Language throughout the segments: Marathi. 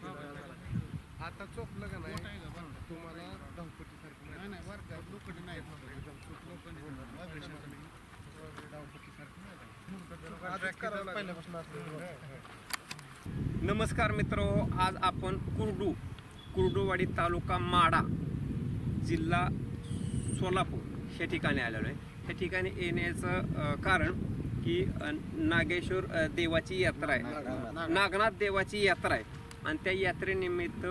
आता चोपलं का नाही? तुम्हाला धावपट्टीसारखं नाही नमस्कार मित्र आज आपण कुर्डू कुर्डूवाडी तालुका माडा जिल्हा सोलापूर ह्या ठिकाणी आलेलो आहे. ह्या ठिकाणी येण्याचं कारण की नागेश्वर देवाची यात्रा आहे. नागनाथ देवाची यात्रा आहे. आणि त्या यात्रेनिमित्त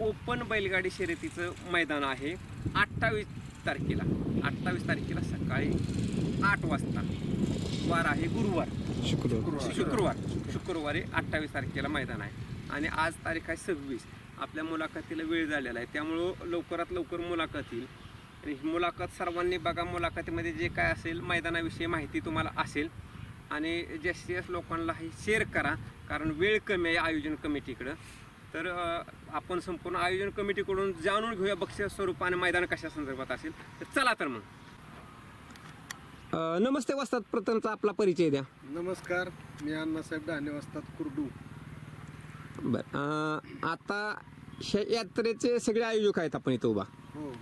ओपन बैलगाडी शर्यतीचं मैदान आहे. अठ्ठावीस तारखेला अठ्ठावीस तारखेला सकाळी आठ वाजता वार आहे गुरुवार. शुक्रवार. शुक्रवार. शुक्रवारी. अठ्ठावीस तारखेला मैदान आहे. आणि आज तारीख आहे सव्वीस. आपल्या मुलाखतीला वेळ झालेला आहे. त्यामुळं लवकरात लवकर मुलाखत येईल. आणि ही मुलाखत सर्वांनी बघा मुलाखतीमध्ये जे काय असेल मैदानाविषयी माहिती तुम्हाला असेल. आणि जास्तीत जास्त लोकांना हे शेअर करा कारण वेळ कमी आहे आयोजन कमिटीकडं. तर आपण संपूर्ण आयोजन कमिटीकडून जाणून घेऊया बक्षीस स्वरूपाने मैदान कशा संदर्भात असेल. तर चला तर मग. नमस्ते वस्तात प्रथमचा आपला परिचय द्या. नमस्कार मी अण्णासाहेब डहाणे वाजतात कुर्डू. बर आता ह्या यात्रेचे सगळे आयोजक आहेत आपण इथं उभा. हो.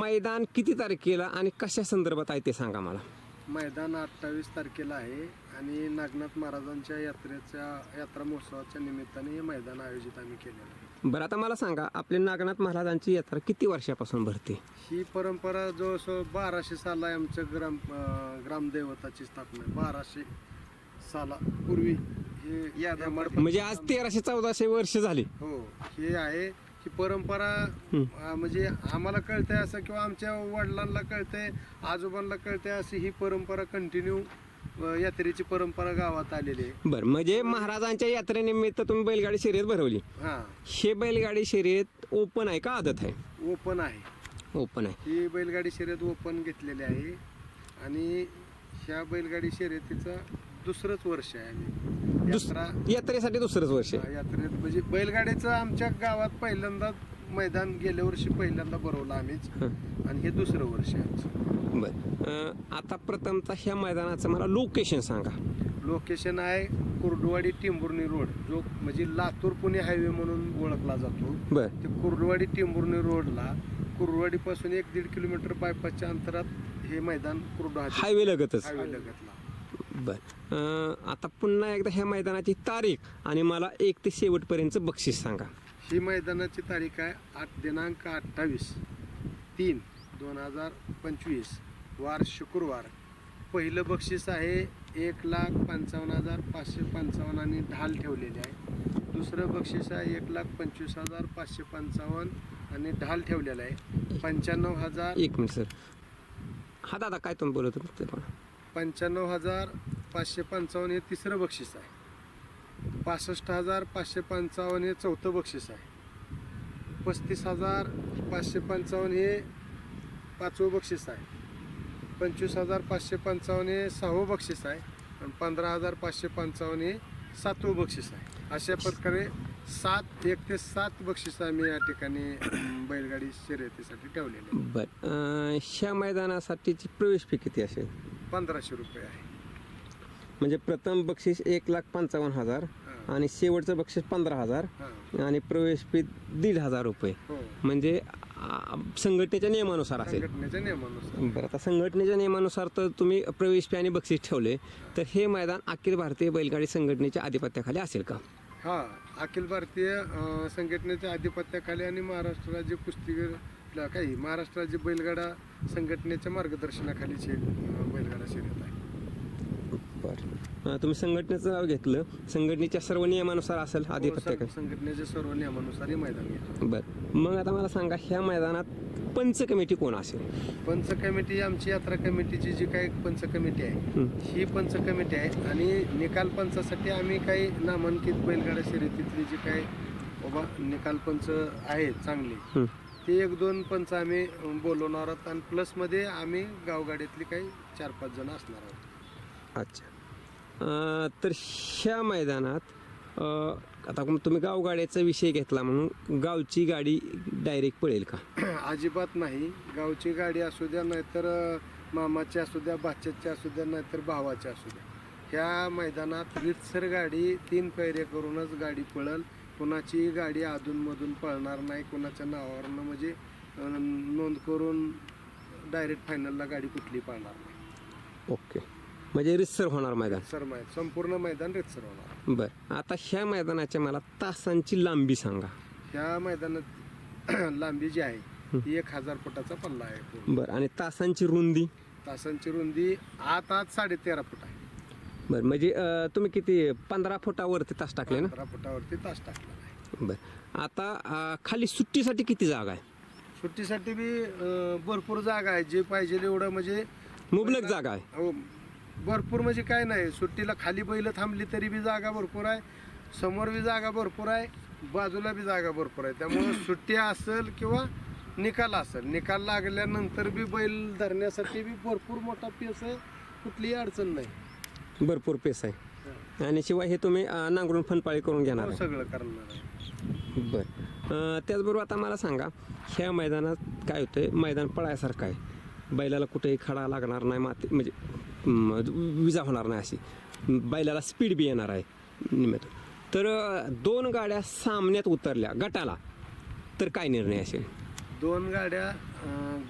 मैदान किती तारखेला आणि कशा संदर्भात आहे ते सांगा मला. मैदान अठ्ठावीस तारखेला आहे आणि नागनाथ महाराजांच्या यात्रेच्या यात्रा महोत्सवाच्या निमित्ताने हे मैदान आयोजित आम्ही केलेलं आहे. बरं आता मला सांगा आपल्या नागनाथ महाराजांची यात्रा किती वर्षापासून भरते? ही परंपरा जवळजवळ बाराशे साल आहे आमच्या ग्राम अं, ग्रामदैवताची स्थापना बाराशे सालापूर्वी हे या म्हणजे आज तेराशे चौदाशे वर्ष झाली. हो हे आहे. ही परंपरा. अं, म्हणजे आम्हाला कळतंय असं किंवा आमच्या वडिलांना कळतंय आजोबांना कळतंय अशी ही परंपरा कंटिन्यू यात्रेची परंपरा गावात आलेली आहे. बरं म्हणजे महाराजांच्या यात्रेनिमित्त तुम्ही बैलगाडी शर्यत भरवली. हा. हे बैलगाडी शर्यत ओपन आहे का आदत आहे? ओपन आहे. ओपन आहे. ही बैलगाडी शर्यत ओपन घेतलेली आहे. आणि ह्या बैलगाडी शर्यतीचं दुसरंच वर्ष आहे आम्ही. दुस- यात्रा यात्रेसाठी दुसरंच वर्ष आहे. यात्रेत म्हणजे बैलगाडीचं आमच्या गावात पहिल्यांदा मैदान गेल्या वर्षी पहिल्यांदा भरवलं आम्हीच. आणि हे दुसरं वर्ष आहे आमचं. बरं. अं, आता प्रथमतः ह्या मैदानाचं मला लोकेशन सांगा. लोकेशन आहे कुर्डुवाडी टिंबुर्णी रोड. जो म्हणजे लातूर पुणे हायवे म्हणून ओळखला जातो. बरं. ते कुर्डुवाडी टिंबुर्णी रोडला कुर्डुवाडीपासून एक दीड किलोमीटर बायपासच्या अंतरात हे मैदान कुर्डू हायवे लगतच. हायवे लगतला. बर. अं, आता पुन्हा एकदा ह्या मैदानाची तारीख आणि मला एक ते शेवटपर्यंत बक्षीस सांगा. ही मैदानाची तारीख आहे आठ दिनांक अठ्ठावीस तीन दोन हजार पंचवीस. वार शुक्रवार. पहिलं बक्षीस आहे एक लाख पंचावन्न हजार पाचशे पंचावन्न आणि ढाल ठेवलेले आहे. दुसरं बक्षीस आहे एक लाख पंचवीस हजार पाचशे पंचावन्न आणि ढाल ठेवलेला आहे. पंच्याण्णव हजार एक मिनिट सर. हा दादा काय तुम्ही बोलत होते ते बघा. पंच्याण्णव हजार पाचशे पंचावन्न हे तिसरं बक्षीस आहे. पासष्ट हजार पाचशे पंचावन्न हे चौथं बक्षीस आहे. पस्तीस हजार पाचशे पंचावन्न हे पाचवं बक्षीस आहे. पंचवीस हजार पाचशे पंचावन्न हे सहावं बक्षीस आहे. आणि पंधरा हजार पाचशे पंचावन्न हे सातवं बक्षीस आहे. अशा प्रकारे सात एक ते सात बक्षीस आम्ही या ठिकाणी बैलगाडी शर्यतीसाठी ठेवलेली बर. ह्या मैदानासाठीची प्रवेश फी किती असेल? पंधराशे रुपये आहे. म्हणजे प्रथम बक्षीस एक लाख पंचावन्न हजार हां. आणि शेवटचं बक्षीस पंधरा हजार हां. आणि प्रवेश फी दीड हजार रुपये. हो. म्हणजे आ, संघटनेच्या नियमानुसार असेल. संघटनेच्या नियमानुसार. बरं आता संघटनेच्या नियमानुसार तर तुम्ही प्रवेश फी आणि बक्षीस ठेवले तर हे मैदान अखिल भारतीय बैलगाडी संघटनेच्या आधिपत्याखाली असेल का? हा अखिल भारतीय अं, संघटनेच्या आधिपत्याखाली आणि महाराष्ट्र राज्य कुस्तीगीर आपल्या काही महाराष्ट्र राज्य बैलगाडा संघटनेच्या अं, बैलगाडा शर्यत आहे. बरं. तुम्ही संघटनेचं नाव घेतलं. संघटनेच्या सर्व नियमानुसार असेल आधिपत्याखाली संघ- संघटनेच्या सर्व नियमानुसार हे मैदान घेतो बरं. मग आता मला सांगा ह्या मैदानात पंच कमिटी कोण असेल? पंच कमिटी आमची यात्रा कमिटीची जी काही पंच कमिटी आहे हं. ही पंच कमिटी आहे. आणि निकाल पंचासाठी आम्ही काही नामांकित बैलगाड्या शर्यतीतली जी काही बाबा निकाल पंच आहेत चांगली हं. ते एक दोन पंच आम्ही बोलवणार आहोत. आणि प्लसमध्ये आम्ही गावगाड्यातली काही चार पाच जण असणार आहोत. अच्छा. अं, तर ह्या मैदानात अं, आता मग तुम्ही गावगाड्याचा विषय घेतला म्हणून गावची गाडी डायरेक्ट पळेल का? अजिबात नाही. गावची गाडी असू द्या नाहीतर अं, मामाची असू द्या भाच्याची असू द्या नाहीतर भावाची असू द्या. ह्या मैदानात रितसर गाडी तीन पैरे करूनच गाडी पळल. कुणाची गाडी अधूनमधून पळणार नाही कुणाच्या नावावरनं म्हणजे नोंद करून डायरेक्ट फायनलला गाडी कुठली पळणार नाही. ओके म्हणजे रितसर होणार मैदान? सर मैदान संपूर्ण मैदान रितसर होणार. बरं. आता ह्या मैदानाच्या मला तासांची लांबी सांगा. ह्या मैदानात लांबी जी आहे ती एक हजार फुटाचा पल्ला आहे. पूर्ण. बरं. आणि तासांची रुंदी? तासांची रुंदी आत आत साडे तेरा फूट आहे. बरं म्हणजे अं, तुम्ही किती पंधरा फुटावरती तास टाकले ना? पंधरा फुटावरती तास टाकला आहे बरं. आता अं, खाली सुट्टीसाठी किती जागा आहे? सुट्टीसाठी बी अं, भरपूर जागा आहे. जे पाहिजे एवढं म्हणजे मुबलक जागा आहे. अहो, भरपूर म्हणजे काय नाही. सुट्टीला खाली बैल थांबली तरी बी जागा भरपूर आहे. समोर बी जागा भरपूर आहे. बाजूला बी जागा भरपूर आहे. त्यामुळं सुट्टी असेल किंवा निकाल असेल. निकाल लागल्यानंतर बी बैल धरण्यासाठी बी भरपूर मोठा पेस आहे कुठलीही अडचण नाही. भरपूर पेस आहे. आणि शिवाय हे तुम्ही अं, नांगरून फनपाळी करून घेणार हो, आहे. सगळं करणार आहे. बरं. अं, त्याचबरोबर आता मला सांगा ह्या मैदानात काय होतंय? मैदान पळायसारखं आहे. बैलाला कुठेही खडा लागणार नाही माती म्हणजे म, विजा होणार नाही अशी. बैलाला स्पीड बी येणार आहे निमित्त तर अं, दोन गाड्या सामन्यात उतरल्या गटाला. तर काय निर्णय असेल? दोन गाड्या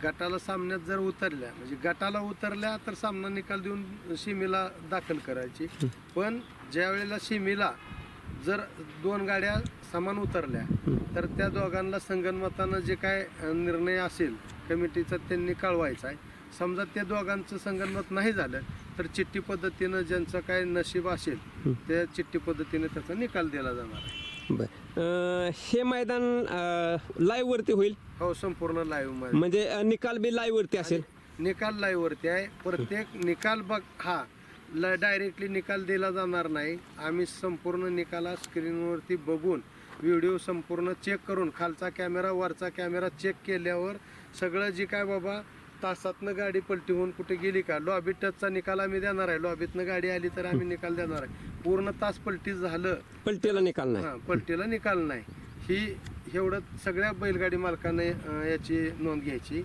गटाला सामन्यात जर उतरल्या म्हणजे गटाला उतरल्या तर सामना निकाल देऊन सीमेला दाखल करायची. पण ज्या वेळेला सीमेला जर दोन गाड्या समान उतरल्या तर त्या दोघांना संगनमतानं जे काय निर्णय असेल कमिटीचा त्यांनी कळवायचा आहे. समजा त्या दोघांचं संगनमत नाही झालं तर चिठ्ठी पद्धतीनं ज्यांचं काय नशीब असेल त्या चिठ्ठी पद्धतीने त्याचा निकाल दिला जाणार आहे. बरं. अं, हे मैदान लाईव्ह वरती होईल? हो संपूर्ण लाईव्हमध्ये. म्हणजे अं, निकाल बी लाईव्ह वरती असेल? निकाल लाईव्ह वरती आहे. प्रत्येक निकाल बघ हा डायरेक्टली निकाल दिला जाणार नाही. आम्ही संपूर्ण निकाला स्क्रीनवरती बघून व्हिडिओ संपूर्ण चेक करून खालचा कॅमेरा वरचा कॅमेरा चेक केल्यावर सगळं जे काय बाबा तासातनं गाडी पलटी होऊन कुठे गेली का? लॉबी टचचा निकाल आम्ही देणार आहे. लॉबीतनं गाडी आली तर आम्ही निकाल देणार आहे. पूर्ण तास पलटी झालं. पलटीला निकाल नाही. हा पलटीला निकाल नाही. ही एवढं सगळ्या बैलगाडी मालकाने अं, याची नोंद घ्यायची.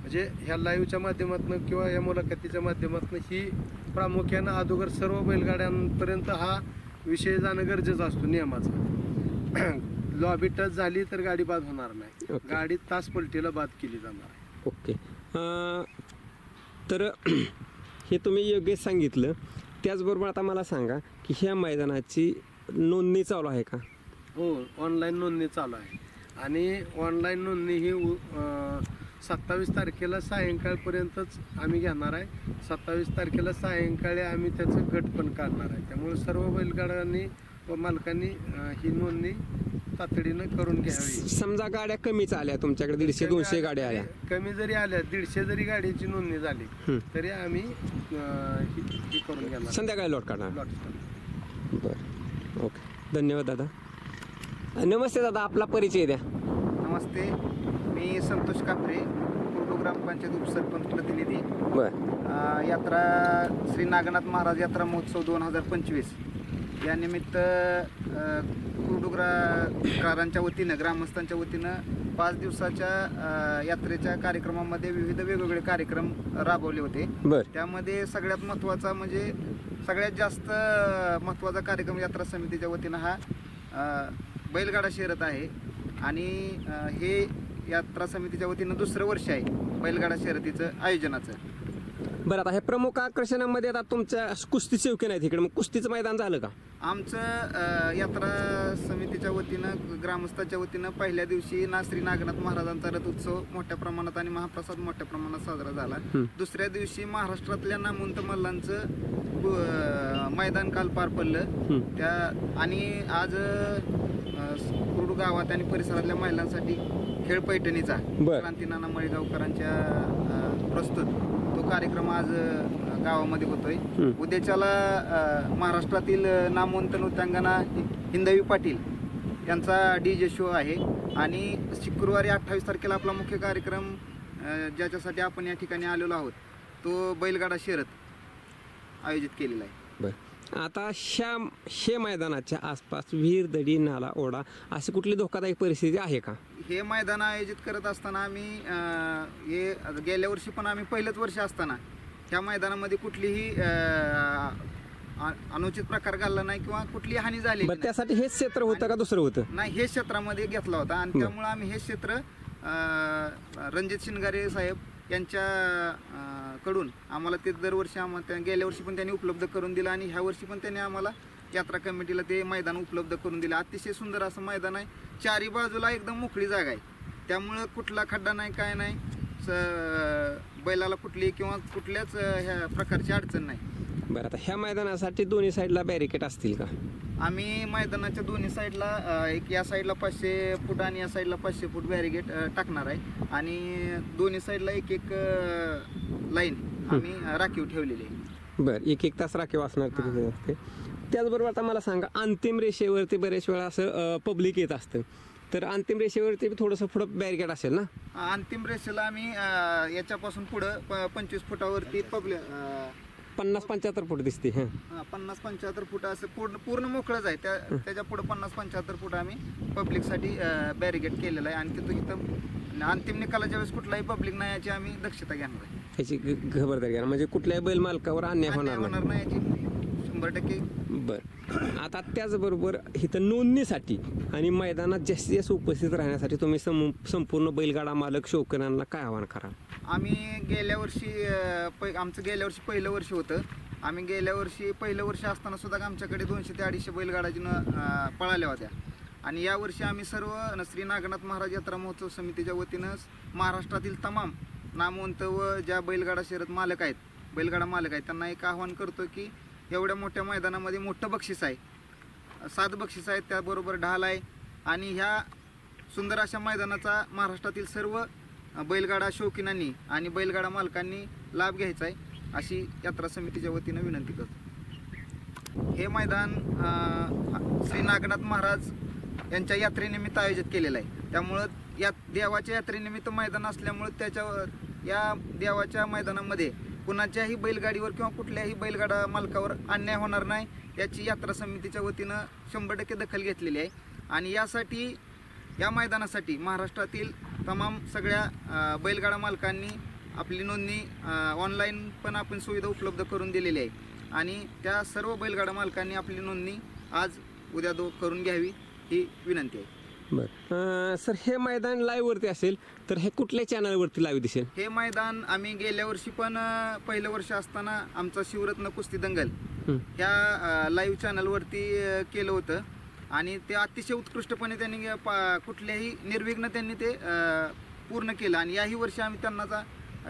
म्हणजे ह्या लाईव्हच्या माध्यमातून किंवा या मुलाखतीच्या माध्यमातून ही प्रामुख्यानं अगोदर सर्व बैलगाड्यांपर्यंत हा विषय जाणं गरजेचं असतो नियमाचा. लॉबी टच झाली तर गाडी बाद होणार नाही. ओके. गाडी तास पलटीला बाद केली जाणार आहे. ओके. तर हे तुम्ही योग्य सांगितलं. त्याचबरोबर आता मला सांगा की ह्या मैदानाची नोंदणी चालू आहे का? हो ऑनलाईन नोंदणी चालू आहे. आणि ऑनलाईन नोंदणी ही सत्तावीस तारखेला सायंकाळपर्यंतच आम्ही घेणार आहे. सत्तावीस तारखेला सायंकाळी आम्ही त्याचं गट पण काढणार आहे. त्यामुळे सर्व बैलगाड्यांनी व मालकांनी ही नोंदणी तातडीनं करून घ्यावी. समजा गाड्या कमीच आल्या तुमच्याकडे दीडशे दोनशे गाड्या आल्या. कमी जरी आल्या दीडशे जरी गाडीची नोंदणी झाली. तरी आम्ही अं, ही ही करून घेणार. संध्याकाळी लोट काढणार लॉट बरं. ओके. धन्यवाद दादा. नमस्ते दादा आपला परिचय द्या. नमस्ते. मी संतोष कापरे कुर्डू ग्रामपंचायत उपसरपंच प्रतिनिधी. बरं. अ, यात्रा श्री नागनाथ महाराज यात्रा महोत्सव दोन हजार पंचवीस. या निमित्त अ, कुर्डू ग्रा ग्रारांच्या वतीनं ग्रामस्थांच्या वतीनं पाच दिवसाच्या यात्रेच्या कार्यक्रमामध्ये विविध वेगवेगळे कार्यक्रम राबवले होते. त्यामध्ये सगळ्यात महत्त्वाचा म्हणजे सगळ्यात जास्त महत्त्वाचा कार्यक्रम यात्रा समितीच्या वतीनं हा बैलगाडा शर्यत आहे. आणि हे यात्रा समितीच्या वतीनं दुसरं वर्ष आहे बैलगाडा शर्यतीचं आयोजनाचं. बरं आता हे प्रमुख आकर्षणामध्ये आता तुमच्या कुस्ती शौकीन आहेत इकडे. मग कुस्तीचं मैदान झालं का? आमचं अ, यात्रा समितीच्या वतीनं ग्रामस्थाच्या वतीनं पहिल्या दिवशी ना श्री नागनाथ महाराजांचा रथ उत्सव मोठ्या प्रमाणात आणि महाप्रसाद मोठ्या प्रमाणात साजरा झाला. दुसऱ्या दिवशी महाराष्ट्रातल्या नामवंत मल्लांचं अ, मैदान काल पार पडलं. त्या आणि आज अ, कुरडू गावात आणि परिसरातल्या महिलांसाठी खेळ पैठणीचा. बर. क्रांतीनाना मळेगावकरांच्या अ, प्रस्तुत. कार्यक्रम आज गावामध्ये होतोय. उद्याच्याला महाराष्ट्रातील नामवंत नृत्यांगना हिंदवी पाटील यांचा डी जे शो आहे. आणि शुक्रवारी अठ्ठावीस तारखेला आपला मुख्य कार्यक्रम ज्याच्यासाठी आपण या ठिकाणी आलेलो आहोत तो बैलगाडा शर्यत आयोजित केलेला आहे. आता ह्या हे मैदानाच्या आसपास विहीर दडी नाला ओढा अशी कुठली धोकादायक परिस्थिती आहे का? हे मैदान आयोजित करत असताना आम्ही अ, हे आता गेल्या वर्षी पण आम्ही पहिलंच वर्ष असताना ह्या मैदानामध्ये कुठलीही अ, अ- अनुचित प्रकार घालला नाही किंवा कुठलीही हानी झाली बरं त्यासाठी हेच क्षेत्र होतं का दुसरं होतं? नाही हे क्षेत्रामध्ये घेतला होता आणि त्यामुळे आम्ही हे क्षेत्र अ, रणजित शिनगारे साहेब यांच्या अ, कडून आम्हाला ते दरवर्षी आम्हाला त्या- गेल्या वर्षी पण त्यांनी उपलब्ध करून दिलं आणि ह्या वर्षी पण त्यांनी आम्हाला यात्रा कमिटीला ते मैदान उपलब्ध करून दिलं. अतिशय सुंदर असं मैदान आहे. चारी बाजूला एकदम मोकळी जागा आहे. त्यामुळं कुठला खड्डा नाही काय नाही स- बैलाला कुठली किंवा कुठल्याच ह्या प्रकारची अडचण नाही. बरं आता ह्या मैदानासाठी दोन्ही साईडला बॅरिकेड असतील का? आम्ही मैदानाच्या दोन्ही साईडला अ, एक या साईडला पाचशे फूट आणि या साईडला पाचशे फूट बॅरिगेट टाकणार आहे. आणि दोन्ही साईडला एक एक लाईन आम्ही अ, राखीव ठेवलेली आहे. बरं एक एक तास राखीव असणार तिथे असते त्याचबरोबर आता मला सांगा अंतिम रेषेवरती बरेच वेळा असं पब्लिक येत असतं. तर अंतिम रेषेवरती बी थोडंसं पुढं बॅरिकेड असेल ना? अंतिम रेषेला आम्ही अ, याच्यापासून पुढं प- पंचवीस फुटावरती पब्लिक पन्नास पंच्याहत्तर फूट दिसते हां. पन्नास पंच्याहत्तर फूट असं पूर्ण पूर्ण मोकळंच आहे. त्या त्याच्या पुढं पन्नास पंच्याहत्तर फूट आम्ही पब्लिकसाठी बॅरिगेट केलेलं आहे. आणि तिथं इथं अंतिम निकालाच्या वेळेस कुठलाही पब्लिक नाही याची आम्ही दक्षता घेणार आहे. ह्याची ग- खबरदारी घ्या म्हणजे कुठल्याही बैल मालकावर अन्याय अन्याय होणार नाही. होणार नाही याची. शंभर टक्के. बरं. आता त्याचबरोबर इथं नोंदणीसाठी आणि मैदानात जास्तीत जास्त उपस्थित राहण्यासाठी तुम्ही सम संपूर्ण बैलगाडा मालक शौकीनांना काय आवाहन कराल? आम्ही गेल्या वर्षी अं, पै आमचं गेल्या वर्षी पहिलं वर्ष होतं. आम्ही गेल्या वर्षी पहिलं वर्ष असताना सुद्धा आमच्याकडे दोनशे ते अडीचशे बैलगाडाजीनं अं, पळाल्या होत्या. आणि यावर्षी आम्ही सर्व न- श्री नागनाथ महाराज यात्रा महोत्सव समितीच्या वतीनं महाराष्ट्रातील तमाम नामवंत व ज्या बैलगाडा शर्यत मालक आहेत बैलगाडा मालक आहेत त्यांना एक आवाहन करतो की एवढ्या मोठ्या मैदानामध्ये मोठं बक्षीस आहे. सात बक्षीस आहेत त्याबरोबर ढाल आहे. आणि ह्या सुंदर अशा मैदानाचा महाराष्ट्रातील सर्व बैलगाडा शौकीनांनी आणि बैलगाडा मालकांनी लाभ घ्यायचा आहे अशी यात्रा समितीच्या वतीनं विनंती करतो. हे मैदान श्री नागनाथ महाराज यांच्या यात्रेनिमित्त आयोजित केलेलं आहे. त्यामुळं या देवाच्या यात्रेनिमित्त मैदान असल्यामुळं त्याच्या या देवाच्या मैदानामध्ये कुणाच्याही बैलगाडीवर किंवा कुठल्याही बैलगाडा मालकावर अन्याय होणार नाही याची यात्रा समितीच्या वतीनं शंभर टक्के दखल घेतलेली आहे. आणि यासाठी या मैदानासाठी महाराष्ट्रातील तमाम सगळ्या बैलगाडा मालकांनी आपली नोंदणी ऑनलाईन पण आपण सुविधा उपलब्ध करून दिलेली आहे. आणि त्या सर्व बैलगाडा मालकांनी आपली नोंदणी आज उद्या दो करून घ्यावी ही विनंती आहे. बरं. सर हे मैदान लाईव्ह वरती असेल तर हे कुठल्या चॅनलवरती लाईव्ह दिसेल? हे मैदान आम्ही गेल्या वर्षी पण अ, पहिलं वर्ष असताना आमचा शिवरत्न कुस्ती दंगल हं. ह्या लाईव्ह चॅनलवरती केलं होतं. आणि ते अतिशय उत्कृष्टपणे त्यांनी पा- कुठल्याही निर्विघ्न त्यांनी ते अ, पूर्ण केलं. आणि याही वर्षी आम्ही त्यांना अ,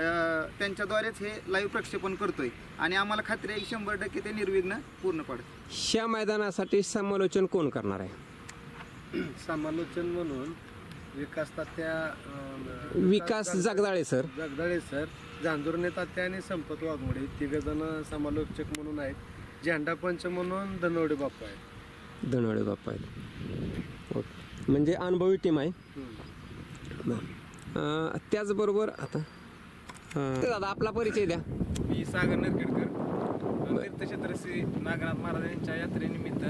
त्यांच्याद्वारेच हे लाईव्ह प्रक्षेपण करतोय. आणि आम्हाला खात्री आहे की शंभर टक्के ते निर्विघ्न पूर्ण पडतं ह्या मैदानासाठी समालोचन कोण करणार आहे? समालोचन म्हणून विकास तात्या विकास जगदाळे सर. जगदाळे सर जांजुर्णे तात्या आणि संपत वाघमोडे तिघजण समालोचक म्हणून आहेत. झेंडा पंच म्हणून धनवडे बाप्पा आहेत. धनवडे बाप्पा आहेत. ओके. म्हणजे अनुभवी टीम आहे. अं, त्याचबरोबर आता अं, ते दादा आपला परिचय द्या. मी सागर नरखेडकर तीर्थक्षेत्र श्री नागनाथ महाराज यांच्या यात्रेनिमित्त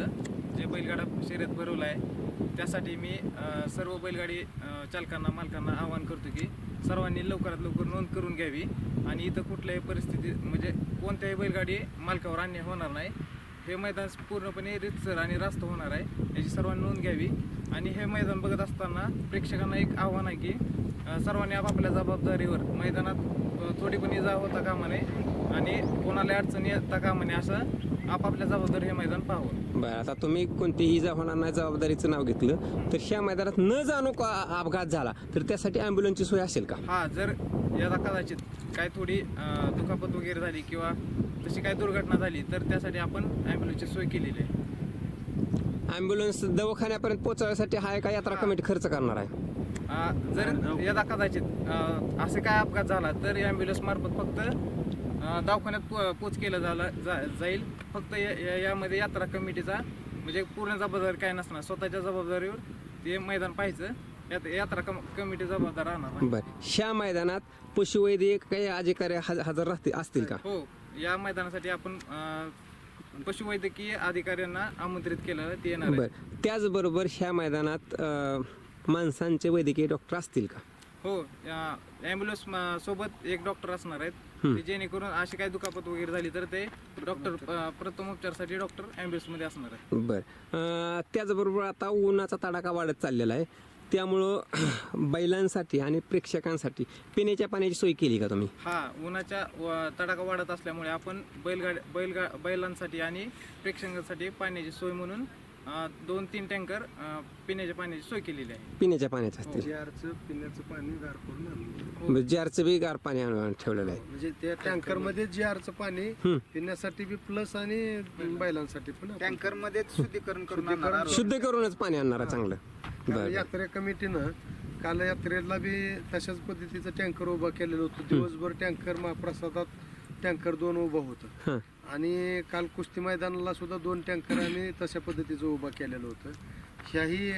जे बैलगाडा शर्यत भरवलं आहे त्यासाठी मी सर्व बैलगाडी चालकांना मालकांना आवाहन करतो की सर्वांनी लवकरात लवकर नोंद करून घ्यावी आणि इथं कुठल्याही परिस्थितीत म्हणजे कोणत्याही बैलगाडी मालकावर अन्याय होणार नाही. हे मैदान पूर्णपणे रितसर आणि रास्त होणार आहे याची सर्वांनी नोंद घ्यावी. आणि हे मैदान बघत असताना प्रेक्षकांना एक आव्हान आहे की सर्वांनी आपापल्या जबाबदारीवर मैदानात थोडी पण इजा होता कामा नये आणि कोणाला अडचणी येता कामा नये असं आपापल्या जबाबदारी हे मैदान पाहावं. बरं आता तुम्ही कोणतीही इजा होणार नाही जबाबदारीचं नाव घेतलं तर ह्या मैदानात न जाणू का अपघात झाला तर त्यासाठी ॲम्ब्युलन्सची सोय असेल का? हा जर यदा कदाचित काय थोडी अ, दुखापत वगैरे झाली किंवा तशी काय दुर्घटना झाली तर त्यासाठी आपण ॲम्ब्युलन्सची सोय केलेली आहे. ॲम्ब्युलन्स दवाखान्यापर्यंत पोहोचवण्यासाठी हा एका यात्रा कमिटी खर्च करणार आहे. अ, जर यदा कदाचित अ, असे काय अपघात झाला तर ॲम्ब्युलन्स मार्फत फक्त दवाखान्यात पो पोच केलं झालं जा जाईल. फक्त यामध्ये यात्रा कमिटीचा म्हणजे पूर्ण जबाबदारी काय नसणार स्वतःच्या जबाबदारीवर ते मैदान पाहायचं. यात यात्रा कम कमिटी जबाबदार राहणार. बरं. ह्या मैदानात पशुवैद्यक काही अधिकारी हज- हजर राहतील असतील का? हो. या मैदानासाठी आपण अ, पशुवैद्यकीय अधिकाऱ्यांना आमंत्रित केलं ते येणार. बरं. त्याचबरोबर ह्या मैदानात अं, माणसांचे वैद्यकीय डॉक्टर असतील का? हो. ॲम्ब्युलन्स सोबत एक डॉक्टर असणार आहेत. ते जेणेकरून अशी काही दुखापत वगैरे झाली तर ते डॉक्टर प्रथम उपचारासाठी डॉक्टर ॲम्ब्युलन्समध्ये असणार आहेत. बरं. त्याचबरोबर आता उन्हाचा तडाखा वाढत चाललेला आहे. त्यामुळं बैलांसाठी आणि प्रेक्षकांसाठी पिण्याच्या पाण्याची सोय केली का तुम्ही? हा उन्हाच्या व- तडाखा वाढत असल्यामुळे आपण बैलगाड बैलगा बैलांसाठी आणि प्रेक्षकांसाठी पाण्याची सोय म्हणून दोन तीन टँकर पिण्याच्या पाण्याची सोय केलेली आहे. पिण्याच्या पाण्याचं असतील. जीआरचं पिण्याचं पाणी गार करून आणलं. जारचं बी गार पाणी आणून ठेवलेलं आहे. म्हणजे त्या टँकरमध्ये. जीआरचं पाणी हम्म. पिण्यासाठी बी प्लस आणि बैलांसाठी पण आपण. टँकर मध्येच शुद्धीकरण करून शुद्धीकरण आणणार आहोत. शुद्ध करूनच पाणी आणणार आहे चांगलं. बरं यात्रा कमिटीनं काल यात्रेला बी तशाच पद्धतीचं टँकर उभं केलेलं होतं. दिवसभर टँकर महाप्रसादात टँकर दोन उभं होतं. हां. आणि काल कुस्ती मैदानाला सुद्धा दोन टँकर आम्ही तशा पद्धतीचं उभं केलेलं होतं. ह्याही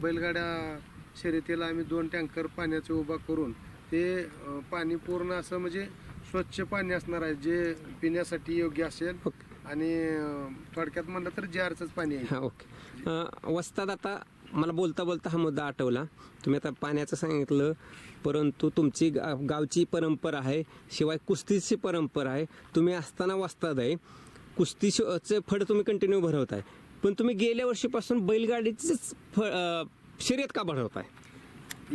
बैलगाड्या शर्यतीला आम्ही दोन टँकर पाण्याचे उभा करून ते पाणी पूर्ण असं म्हणजे स्वच्छ पाणी असणार आहे जे पिण्यासाठी योग्य असेल आणि थोडक्यात म्हणलं तर जारचंच पाणी आहे. ओके. अं, वस्ताद आता मला बोलता बोलता हा मुद्दा आठवला. तुम्ही आता पाण्याचं सांगितलं परंतु तुमची गा गावची परंपरा आहे शिवाय कुस्तीची परंपरा आहे. तुम्ही असताना वस्ताद आहे कुस्तीचे फड तुम्ही कंटिन्यू भरवताय. पण तुम्ही गेल्या वर्षीपासून बैलगाडीचीच फ अं, शर्यत का भरवताय?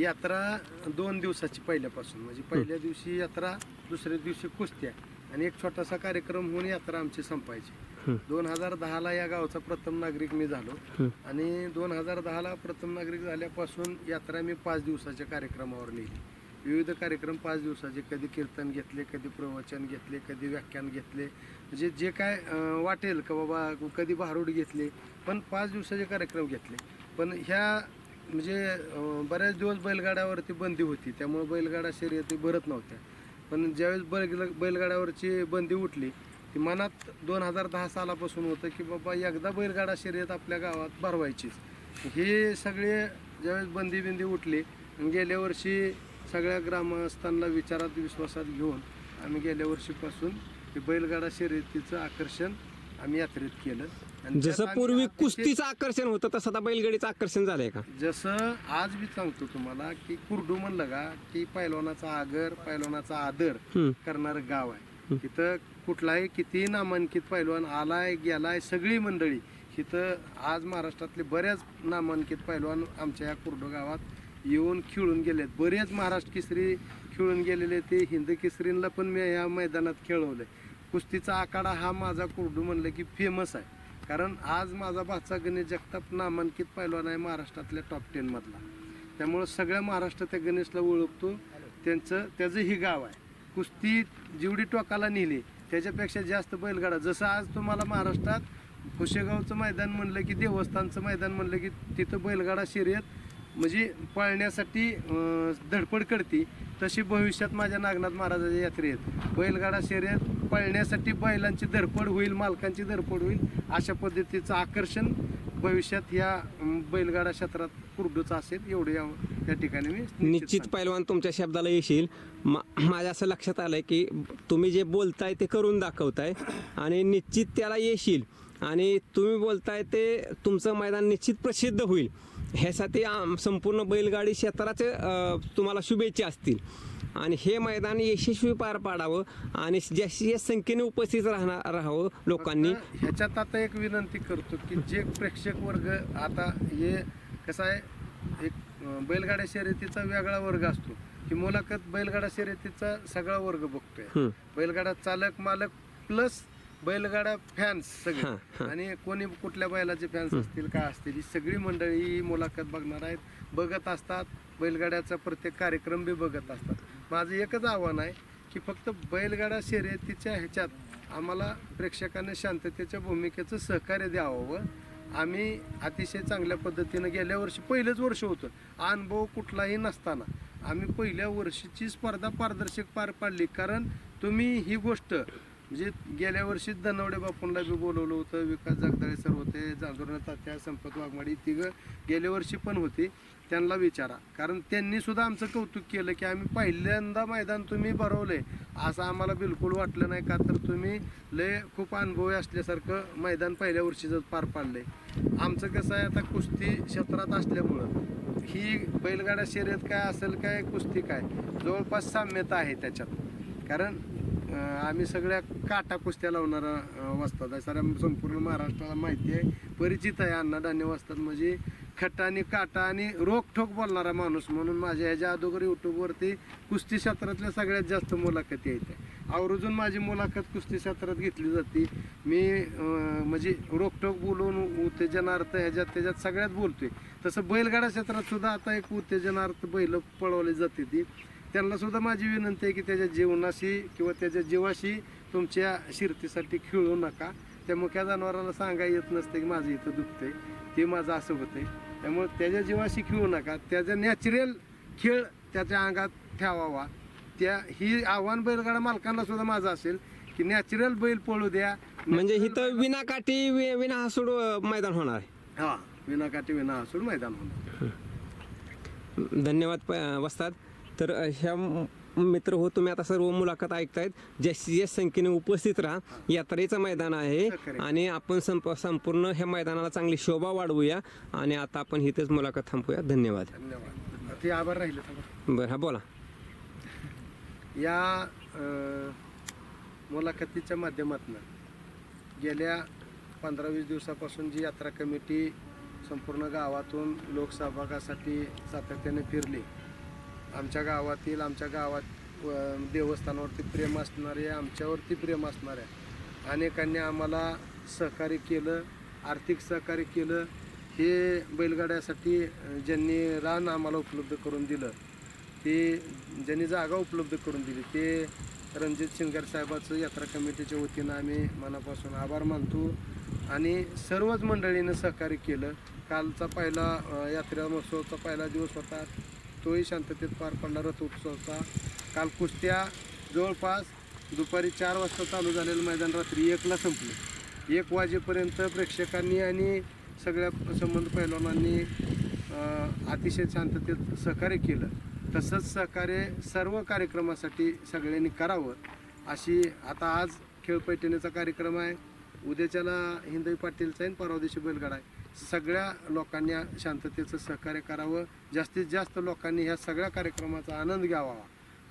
यात्रा दोन दिवसाची पहिल्यापासून. म्हणजे पहिल्या दिवशी यात्रा दुसऱ्या दिवशी कुस्त्या आणि एक छोटासा कार्यक्रम होऊन यात्रा आमची संपायची. दोन हजार दहाला या गावचा प्रथम नागरिक मी झालो. आणि दोन हजार दहाला प्रथम नागरिक झाल्यापासून यात्रा मी पाच दिवसाच्या कार्यक्रमावर नेली. विविध कार्यक्रम पाच दिवसाचे कधी कीर्तन घेतले कधी प्रवचन घेतले कधी व्याख्यान घेतले. म्हणजे जे काय वाटेल का बाबा कधी भारूड घेतले पण पाच दिवसाचे कार्यक्रम घेतले. पण ह्या म्हणजे बऱ्याच दिवस बैलगाड्यावरती बंदी होती. त्यामुळे बैलगाडा शर्यती भरत नव्हत्या. पण ज्यावेळेस बैल बैलगाड्यावरची बंदी उठली ती मनात दोन हजार दहा सालापासून होतं की बाबा एकदा बैलगाडा शर्यत आपल्या गावात भरवायचीच हे सगळे ज्यावेळेस बंदी बिंदी उठली आणि गेल्या वर्षी सगळ्या ग्रामस्थांना विचारात विश्वासात घेऊन आम्ही गेल्या वर्षीपासून हे बैलगाडा शर्यतीचं आकर्षण आम्ही यात्रेत केलं. आणि जसं पूर्वी कुस्तीचं आकर्षण होतं तसं आता बैलगाडीचं आकर्षण झालंय का? जसं आज मी सांगतो तुम्हाला की कुर्डू म्हणलं का की पैलवानाचा आगर पैलवानाचा आदर. करणारं गाव आहे. तिथं कुठलाही कितीही नामांकित पैलवान आलाय गेलाय सगळी मंडळी इथं आज महाराष्ट्रातले बऱ्याच नामांकित पैलवान आमच्या या कुर्डो गावात येऊन खेळून गेलेत. बरेच महाराष्ट्र केसरी खेळून गेलेले ते हिंद केसरींना पण मी या मैदानात खेळवलंय. कुस्तीचा आखाडा हा माझा कुर्डू म्हणलं की फेमस आहे. कारण आज माझा भाचा गणेश जगताप नामांकित पैलवान आहे महाराष्ट्रातल्या टॉप टेनमधला त्यामुळं सगळ्या महाराष्ट्र त्या गणेशला ओळखतो. त्यांचं त्याचं ही गाव आहे. कुस्ती जेवढी टोकाला नेली त्याच्यापेक्षा जास्त बैलगाडा. जसं आज तुम्हाला महाराष्ट्रात कुशेगावचं मैदान म्हणलं की देवस्थानचं मैदान म्हणलं की तिथं बैलगाडा शर्यत म्हणजे पळण्यासाठी धडपड करते तशी भविष्यात माझ्या नागनाथ महाराजाच्या यात्रेत बैलगाडा शर्यत पळण्यासाठी बैलांची धडपड होईल मालकांची धडपड होईल अशा पद्धतीचं आकर्षण भविष्यात या बैलगाडा क्षेत्रात कुर्डूचं असेल एवढं यावं. या ठिकाणी मी निश्चित. पैलवान तुमच्या शब्दाला येशील. मा माझ्या असं लक्षात आलंय की तुम्ही जे बोलताय ते करून दाखवताय आणि निश्चित त्याला येशील. आणि तुम्ही बोलताय ते तुमचं मैदान निश्चित प्रसिद्ध होईल. ह्यासाठी आम- संपूर्ण बैलगाडी क्षेत्राचे तुम्हाला शुभेच्छा असतील. आणि हे मैदान यशस्वी पार पाडावं आणि जास्तीत संख्येने उपस्थित राहणार राहावं लोकांनी. ह्याच्यात आता एक विनंती करतो की जे प्रेक्षक वर्ग आता हे कसं आहे एक बैलगाड्या शर्यतीचा वेगळा वर्ग असतो. की मुलाखत बैलगाडा शर्यतीचा सगळा वर्ग बघतोय. बैलगाडा चालक मालक प्लस बैलगाडा फॅन्स सगळे. आणि कोणी कुठल्या बैलाचे फॅन्स असतील काय असतील ही सगळी मंडळी ही मुलाखत बघणार आहेत. बघत असतात बैलगाड्याचा प्रत्येक कार्यक्रम बी बघत असतात. माझं एकच आव्हान आहे की फक्त बैलगाडा शर्यतीच्या ह्याच्यात आम्हाला प्रेक्षकांना शांततेच्या भूमिकेचं सहकार्य द्यावं. आम्ही अतिशय चांगल्या पद्धतीनं गेल्या वर्षी पहिलंच वर्ष होतं. अनुभव कुठलाही नसताना आम्ही पहिल्या वर्षीची स्पर्धा पारदर्शक पार पाडली. कारण तुम्ही ही गोष्ट म्हणजे गेल्या वर्षी धनवडे बापूंना बी बोलवलं होतं विकास जगदाळे सर होते जांजुरा तात्या संपत वाघमाडी तिघं गेल्या वर्षी पण होती. त्यांना विचारा. कारण त्यांनी सुद्धा आमचं कौतुक केलं की आम्ही पहिल्यांदा मैदान तुम्ही भरवलंय. असं आम्हाला बिलकुल वाटलं नाही का? तर तुम्ही लय खूप अनुभवी असल्यासारखं मैदान पहिल्या वर्षीच पार पाडलंय. आमचं कसं आहे आता कुस्ती क्षेत्रात असल्यामुळं. ही बैलगाडा शर्यत काय असेल काय कुस्ती काय? जवळपास साम्यता आहे त्याच्यात. कारण आम्ही सगळ्या काटा कुस्त्या लावणारा अं, वस्तात आहे साऱ्या संपूर्ण महाराष्ट्राला माहिती आहे. परिचित आहे अन्नधान्य दांडे वस्तात म्हणजे खट्टा आणि काटा आणि रोखठोक बोलणारा माणूस म्हणून माझ्या ह्याच्या अगोदर यूट्यूबवरती कुस्ती क्षेत्रातल्या सगळ्यात जास्त मुलाखती आहेत. आवर्जून माझी मुलाखत कुस्ती क्षेत्रात घेतली जाते. मी म्हणजे रोखठोक बोलून उत्तेजनार्थ ह्याच्यात त्याच्यात सगळ्यात बोलतोय. तसं बैलगाडा क्षेत्रात सुद्धा आता एक उत्तेजनार्थ बैल पळवली जाते ती. त्यांना सुद्धा माझी विनंती आहे की त्याच्या जीवनाशी किंवा त्याच्या जीवाशी तुमच्या शिरतीसाठी खेळू नका. त्या मुख्या जनावराला सांगा येत नसते की माझं इथं दुखतंय. ते माझं असं होतंय. त्यामुळे त्याच्या जीवाशी खेळू नका. त्याचा नॅचरल खेळ त्याच्या अंगात ठेवावा. त्या ही आव्हान बैलगाडा मालकांना सुद्धा माझं असेल की नॅचरल बैल पळू द्या. म्हणजे इथं विनाकाठी वि- विनाहसूड अं, मैदान होणार आहे. हा विनाकाठी विना हसून मैदान होणार. धन्यवाद प- वस्ताद. तर ह्या मित्र हो तुम्ही आता सर्व मुलाखत ऐकतायत. जास्तीत जास्त संख्येने उपस्थित राहा यात्रेचं मैदान आहे. आणि आपण संप संपूर्ण ह्या मैदानाला चांगली शोभा वाढवूया. आणि आता आपण इथेच मुलाखत थांबूया. धन्यवाद. धन्यवाद. ते आभार राहिले. बरं हा बोला. या मुलाखतीच्या माध्यमातून गेल्या पंधरा वीस दिवसापासून जी यात्रा कमिटी संपूर्ण गावातून लोकसहभागासाठी सातत्याने फिरली आमच्या गावातील आमच्या गावात व देवस्थानावरती प्रेम असणारे आमच्यावरती प्रेम असणाऱ्या अनेकांनी आम्हाला सहकार्य केलं आर्थिक सहकार्य केलं. हे बैलगाड्यासाठी ज्यांनी रान आम्हाला उपलब्ध करून दिलं ते ज्यांनी जागा उपलब्ध करून दिली ते रणजित शिंगार साहेबाचं यात्रा कमिटीच्या वतीनं आम्ही मनापासून आभार मानतो आणि सर्वच मंडळीनं सहकार्य केलं. कालचा पहिला यात्रा महोत्सवाचा पहिला दिवस होता. तोही शांततेत पार पडला रथोत्सवाचा काल कुस्त्या जवळपास दुपारी चार वाजता चालू झालेलं मैदान रात्री एकला संपलं. एक वाजेपर्यंत प्रेक्षकांनी आणि सगळ्या संबंध पैलवानांनी अतिशय शांततेत सहकार्य केलं. तसंच सहकार्य सर्व कार्यक्रमासाठी सगळ्यांनी करावं अशी आता आज खेळपैठणीचा कार्यक्रम आहे. उद्याच्याला हिंदवी पाटीलचा आहे परवा दिवशी बैलगाडा आहे. सगळ्या लोकांनी शांततेचं सहकार्य करावं. जास्तीत जास्त लोकांनी ह्या सगळ्या कार्यक्रमाचा आनंद घ्यावा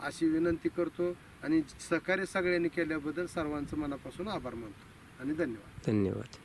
अशी विनंती करतो आणि सहकार्य सगळ्यांनी केल्याबद्दल सर्वांचं मनापासून आभार मानतो. आणि धन्यवाद. धन्यवाद.